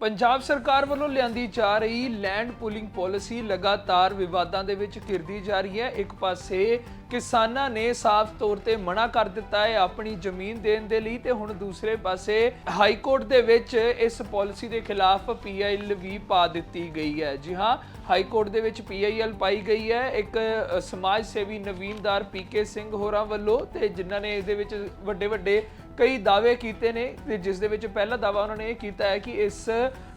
ਪੰਜਾਬ ਸਰਕਾਰ ਵੱਲੋਂ ਲਿਆਂਦੀ ਜਾ ਰਹੀ ਲੈਂਡ ਪੂਲਿੰਗ ਪਾਲਿਸੀ ਲਗਾਤਾਰ ਵਿਵਾਦਾਂ ਦੇ ਵਿੱਚ ਘਿਰਦੀ ਜਾ ਰਹੀ ਹੈ। ਇੱਕ ਪਾਸੇ ਕਿਸਾਨਾਂ ਨੇ ਸਾਫ਼ ਤੌਰ ਤੇ ਮਨਾ ਕਰ ਦਿੱਤਾ ਹੈ ਆਪਣੀ ਜ਼ਮੀਨ ਦੇਣ ਦੇ ਲਈ ਤੇ ਹੁਣ ਦੂਸਰੇ ਪਾਸੇ ਹਾਈ ਕੋਰਟ ਦੇ ਵਿੱਚ ਇਸ ਪਾਲਿਸੀ ਦੇ ਖਿਲਾਫ ਪੀਆਈਐਲ ਵੀ ਪਾ ਦਿੱਤੀ ਗਈ ਹੈ। ਜੀ ਹਾਂ, ਹਾਈ ਕੋਰਟ ਦੇ ਵਿੱਚ ਪੀਆਈਐਲ ਪਾਈ ਗਈ ਹੈ। ਇੱਕ ਸਮਾਜ ਸੇਵੀ ਨਵੀਨਦਾਰ ਪੀਕੇ ਸਿੰਘ ਹੋਰਾਂ ਵੱਲੋਂ ਤੇ ਜਿਨ੍ਹਾਂ ਨੇ ਇਹਦੇ ਵਿੱਚ ਵੱਡੇ ਵੱਡੇ ਕਈ ਦਾਅਵੇ ਕੀਤੇ ਨੇ ਤੇ ਜਿਸ ਦੇ ਵਿੱਚ ਪਹਿਲਾ ਦਾਅਵਾ ਉਹਨਾਂ ਨੇ ਇਹ ਕੀਤਾ ਹੈ ਕਿ ਇਸ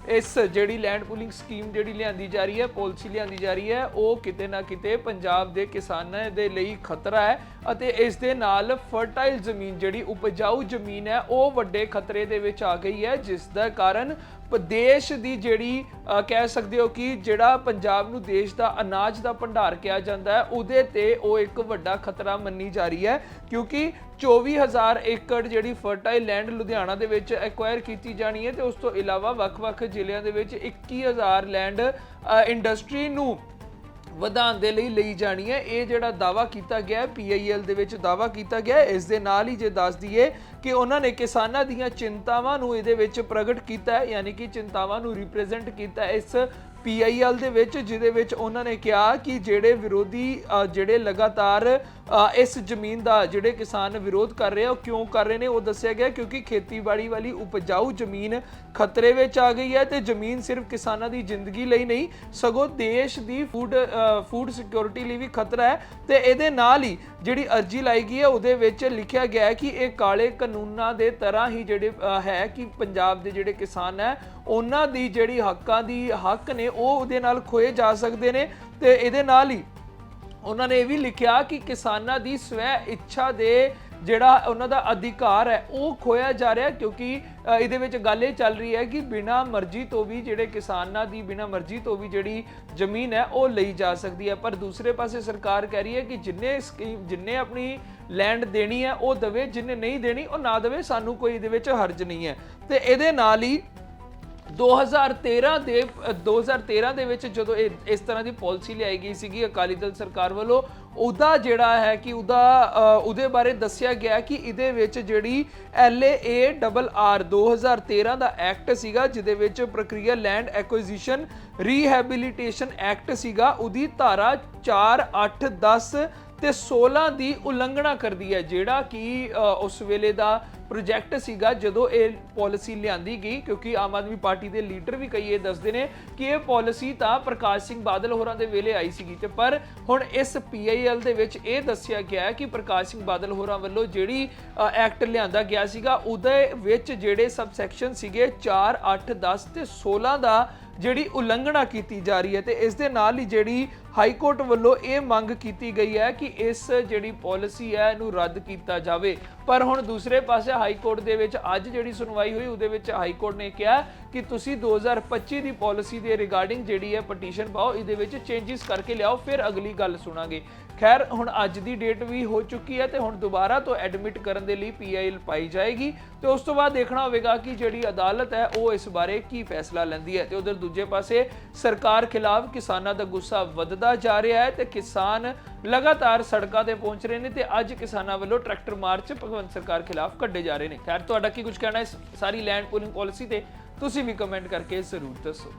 ਇਸ ਜਿਹੜੀ ਲੈਂਡ ਪੂਲਿੰਗ ਸਕੀਮ ਜਿਹੜੀ ਲਿਆਂਦੀ ਜਾ ਰਹੀ ਹੈ ਪਾਲਿਸੀ ਲਿਆਂਦੀ ਜਾ ਰਹੀ ਹੈ, ਉਹ ਕਿਤੇ ਨਾ ਕਿਤੇ ਪੰਜਾਬ ਦੇ ਕਿਸਾਨਾਂ ਦੇ ਲਈ ਖਤਰਾ ਹੈ ਅਤੇ ਇਸ ਦੇ ਨਾਲ ਫਰਟਾਈਲ ਜ਼ਮੀਨ ਜਿਹੜੀ ਉਪਜਾਊ ਜ਼ਮੀਨ ਹੈ, ਉਹ ਵੱਡੇ ਖਤਰੇ ਦੇ ਵਿੱਚ ਆ ਗਈ ਹੈ, ਜਿਸ ਦਾ ਕਾਰਨ ਪ- ਦੇਸ਼ ਦੀ ਜਿਹੜੀ ਕਹਿ ਸਕਦੇ ਹੋ ਕਿ ਜਿਹੜਾ ਪੰਜਾਬ ਨੂੰ ਦੇਸ਼ ਦਾ ਅਨਾਜ ਦਾ ਭੰਡਾਰ ਕਿਹਾ ਜਾਂਦਾ ਹੈ, ਉਹਦੇ ਤੇ ਉਹ ਇੱਕ ਵੱਡਾ ਖਤਰਾ ਮੰਨੀ ਜਾ ਰਹੀ ਹੈ, ਕਿਉਂਕਿ 24000 ਏਕੜ ਜਿਹੜੀ ਫਰਟਾਈਲ ਲੈਂਡ ਲੁਧਿਆਣਾ ਦੇ ਵਿੱਚ ਐਕਵਾਇਰ ਕੀਤੀ ਜਾਣੀ ਹੈ ਤੇ ਉਸ ਤੋਂ ਇਲਾਵਾ ਵੱਖ-ਵੱਖ ਜ਼ਿਲ੍ਹਿਆਂ ਦੇ ਵਿੱਚ 21000 ਲੈਂਡ ਇੰਡਸਟਰੀ ਨੂੰ ਵਧਾਉਣ ਦੇ ਲਈ ਲਈ ਜਾਣੀ ਹੈ। ਇਹ ਜਿਹੜਾ ਦਾਵਾ ਕੀਤਾ ਗਿਆ ਹੈ ਪੀਆਈਐਲ ਦੇ ਵਿੱਚ ਦਾਵਾ ਕੀਤਾ ਗਿਆ ਹੈ, ਇਸ ਦੇ ਨਾਲ ਹੀ ਜੇ ਦੱਸ ਦਈਏ ਕਿ ਉਹਨਾਂ ਨੇ ਕਿਸਾਨਾਂ ਦੀਆਂ ਚਿੰਤਾਵਾਂ ਨੂੰ ਇਹਦੇ ਵਿੱਚ ਪ੍ਰਗਟ ਕੀਤਾ ਹੈ, ਯਾਨੀ ਕਿ ਚਿੰਤਾਵਾਂ ਨੂੰ ਰਿਪਰੈਜ਼ੈਂਟ ਕੀਤਾ ਹੈ ਇਸ ਪੀਆਈਐਲ ਦੇ ਵਿੱਚ, ਜਿਹਦੇ ਵਿੱਚ ਉਹਨਾਂ ਨੇ ਕਿਹਾ ਕਿ ਜਿਹੜੇ ਵਿਰੋਧੀ ਜਿਹੜੇ ਲਗਾਤਾਰ ਇਸ ਜ਼ਮੀਨ ਦਾ ਜਿਹੜੇ ਕਿਸਾਨ ਵਿਰੋਧ ਕਰ ਰਹੇ ਆ, ਉਹ ਕਿਉਂ ਕਰ ਰਹੇ ਨੇ? ਉਹ ਦੱਸਿਆ ਗਿਆ ਕਿਉਂਕਿ ਖੇਤੀਬਾੜੀ ਵਾਲੀ ਉਪਜਾਊ ਜ਼ਮੀਨ ਖਤਰੇ ਵਿੱਚ ਆ ਗਈ ਹੈ ਤੇ ਜ਼ਮੀਨ ਸਿਰਫ ਕਿਸਾਨਾਂ ਦੀ ਜ਼ਿੰਦਗੀ ਲਈ ਨਹੀਂ, ਸਗੋਂ ਦੇਸ਼ ਦੀ ਫੂਡ ਫੂਡ ਸਿਕਿਉਰਿਟੀ ਲਈ ਵੀ ਖਤਰਾ ਹੈ ਤੇ ਇਹਦੇ ਨਾਲ ਹੀ ਜਿਹੜੀ ਅਰਜੀ ਲਾਈ ਗਈ ਹੈ, ਉਹਦੇ ਵਿੱਚ ਲਿਖਿਆ ਗਿਆ ਹੈ ਕਿ ਇਹ ਕਾਲੇ ਕਾਨੂੰਨਾਂ ਦੇ ਤਰ੍ਹਾਂ ਹੀ ਜਿਹੜੇ ਹੈ ਕਿ ਪੰਜਾਬ ਦੇ ਜਿਹੜੇ ਕਿਸਾਨ ਹੈ, ਉਹਨਾਂ ਦੀ ਜਿਹੜੀ ਹੱਕਾਂ ਦੀ ਹੱਕ ਨੇ, ਉਹ ਉਹਦੇ ਨਾਲ ਖੋਏ ਜਾ ਸਕਦੇ ਨੇ ਤੇ ਇਹਦੇ ਨਾਲ ਹੀ ਉਹਨਾਂ ਨੇ ਇਹ ਵੀ ਲਿਖਿਆ ਕਿ ਕਿਸਾਨਾਂ ਦੀ ਸਵੈ ਇੱਛਾ ਦੇ ਜਿਹੜਾ ਉਹਨਾਂ ਦਾ ਅਧਿਕਾਰ ਹੈ, ਉਹ ਖੋਇਆ ਜਾ ਰਿਹਾ ਕਿਉਂਕਿ ਇਹਦੇ ਵਿੱਚ ਗੱਲ ਇਹ ਚੱਲ ਰਹੀ ਹੈ ਕਿ ਬਿਨਾ ਮਰਜ਼ੀ ਤੋਂ ਵੀ ਜਿਹੜੇ ਕਿਸਾਨਾਂ ਦੀ, ਬਿਨਾ ਮਰਜ਼ੀ ਤੋਂ ਵੀ ਜਿਹੜੀ ਜ਼ਮੀਨ ਹੈ, ਉਹ ਲਈ ਜਾ ਸਕਦੀ ਹੈ। ਪਰ ਦੂਸਰੇ ਪਾਸੇ ਸਰਕਾਰ ਕਹਿ ਰਹੀ ਹੈ ਕਿ ਜਿੰਨੇ ਸਕੀਮ, ਜਿੰਨੇ ਆਪਣੀ ਲੈਂਡ ਦੇਣੀ ਹੈ, ਉਹ ਦਵੇ, ਜਿੰਨੇ ਨਹੀਂ ਦੇਣੀ, ਉਹ ਨਾ ਦਵੇ, ਸਾਨੂੰ ਕੋਈ ਇਹਦੇ ਵਿੱਚ ਹਰਜ ਨਹੀਂ ਹੈ। ਤੇ ਇਹਦੇ ਨਾਲ ਹੀ 2013 ਦੇ ਅ, 2013 ਦੇ ਵਿੱਚ ਜਦੋਂ ਇਹ ਇਸ ਤਰ੍ਹਾਂ ਦੀ ਪਾਲਿਸੀ ਲਿਆਈ ਗਈ ਸੀਗੀ ਅਕਾਲੀ ਦਲ ਸਰਕਾਰ ਵੱਲੋਂ ਉਹਦਾ ਜਿਹੜਾ ਹੈ ਕਿ ਉਹਦਾ ਉਹਦੇ ਬਾਰੇ ਦੱਸਿਆ ਗਿਆ ਕਿ ਇਹਦੇ ਵਿੱਚ ਜਿਹੜੀ LAA ਡਬਲ ਆਰ 2013 ਦਾ ਐਕਟ ਸੀਗਾ ਜਿਹਦੇ ਵਿੱਚ ਪ੍ਰਕਿਰਿਆ ਲੈਂਡ ਐਕੁਜੀਸ਼ਨ ਰੀਹੈਬਿਲਿਟੇਸ਼ਨ ਐਕਟ ਸੀਗਾ ਉਹਦੀ ਧਾਰਾ 4 8 10 ਤੇ 16 ਦੀ ਉਲੰਘਣਾ ਕਰਦੀ ਹੈ ਜਿਹੜਾ ਕਿ ਉਸ ਵੇਲੇ ਦਾ ਪ੍ਰੋਜੈਕਟ ਸੀਗਾ ਜਦੋਂ ਇਹ ਪਾਲਿਸੀ ਲਿਆਂਦੀ ਗਈ, ਕਿਉਂਕਿ ਆਮ ਆਦਮੀ ਪਾਰਟੀ ਦੇ ਲੀਡਰ ਵੀ ਕਈ ਇਹ ਦੱਸਦੇ ਨੇ ਕਿ ਇਹ ਪਾਲਿਸੀ ਤਾਂ ਪ੍ਰਕਾਸ਼ ਸਿੰਘ ਬਾਦਲ ਹੋਰਾਂ ਦੇ ਵੇਲੇ ਆਈ ਸੀਗੀ ਤੇ ਪਰ ਹੁਣ ਇਸ ਪੀਆਈਐਲ ਦੇ ਵਿੱਚ ਇਹ ਦੱਸਿਆ ਗਿਆ ਹੈ ਕਿ ਪ੍ਰਕਾਸ਼ ਸਿੰਘ ਬਾਦਲ ਹੋਰਾਂ ਵੱਲੋਂ ਜਿਹੜੀ ਐਕਟ ਲਿਆਂਦਾ ਗਿਆ ਸੀਗਾ, ਉਹਦੇ ਵਿੱਚ ਜਿਹੜੇ ਸਬਸੈਕਸ਼ਨ ਸੀਗੇ 4 8 10 ਤੇ 16 ਦਾ ਜਿਹੜੀ ਉਲੰਘਣਾ ਕੀਤੀ ਜਾ ਰਹੀ ਹੈ ਤੇ ਇਸ ਦੇ ਨਾਲ ਹੀ ਜਿਹੜੀ ਹਾਈ ਕੋਰਟ ਵੱਲੋਂ ਇਹ ਮੰਗ ਕੀਤੀ ਗਈ ਹੈ ਕਿ ਇਸ ਜਿਹੜੀ ਪਾਲਿਸੀ ਹੈ ਇਹਨੂੰ ਰੱਦ ਕੀਤਾ ਜਾਵੇ। ਪਰ ਹੁਣ ਦੂਸਰੇ ਪਾਸੇ ਹਾਈ ਕੋਰਟ ਦੇ ਵਿੱਚ ਅੱਜ ਜਿਹੜੀ ਸੁਣਵਾਈ ਹੋਈ, ਉਹਦੇ ਵਿੱਚ ਹਾਈ ਕੋਰਟ ਨੇ ਕਿਹਾ ਕਿ ਤੁਸੀਂ 2025 ਦੀ ਪਾਲਿਸੀ ਦੇ ਰਿਗਾਰਡਿੰਗ ਜਿਹੜੀ ਹੈ ਪਟੀਸ਼ਨ ਪਾਓ, ਇਹਦੇ ਵਿੱਚ ਚੇਂਜਸ ਕਰਕੇ ਲਿਆਓ, ਫਿਰ ਅਗਲੀ ਗੱਲ ਸੁਣਾਂਗੇ। ਖੈਰ, ਹੁਣ ਅੱਜ ਦੀ ਡੇਟ ਵੀ ਹੋ ਚੁੱਕੀ ਹੈ ਤੇ ਹੁਣ ਦੁਬਾਰਾ ਤੋਂ ਐਡਮਿਟ ਕਰਨ ਦੇ ਲਈ ਪੀਆਈਐਲ ਪਾਈ ਜਾਏਗੀ ਤੇ ਉਸ ਤੋਂ ਬਾਅਦ ਦੇਖਣਾ ਹੋਵੇਗਾ ਕਿ ਜਿਹੜੀ ਅਦਾਲਤ ਹੈ, ਉਹ ਇਸ ਬਾਰੇ ਕੀ ਫੈਸਲਾ ਲੈਂਦੀ ਹੈ ਤੇ ਉਧਰ ਦੂਜੇ ਪਾਸੇ ਸਰਕਾਰ ਖਿਲਾਫ ਕਿਸਾਨਾਂ ਦਾ ਗੁੱਸਾ ਵੱਧਦਾ ਜਾ ਰਿਹਾ ਹੈ ਤੇ ਕਿਸਾਨ ਲਗਾਤਾਰ ਸੜਕਾਂ ਤੇ ਪਹੁੰਚ ਰਹੇ ਨੇ ਤੇ ਅੱਜ ਕਿਸਾਨਾਂ ਵੱਲੋਂ ਟਰੈਕਟਰ ਮਾਰਚ ਭਗਵੰਤ ਸਰਕਾਰ ਖਿਲਾਫ ਕੱਢੇ ਜਾ ਰਹੇ ਨੇ। ਖੈਰ, ਤੁਹਾਡਾ ਕੀ ਕੁਝ ਕਹਿਣਾ ਇਸ ਸਾਰੀ ਲੈਂਡ ਪੂਲਿੰਗ ਪਾਲਿਸੀ ਤੇ ਤੁਸੀਂ ਵੀ ਕਮੈਂਟ ਕਰਕੇ ਜ਼ਰੂਰ ਦੱਸੋ।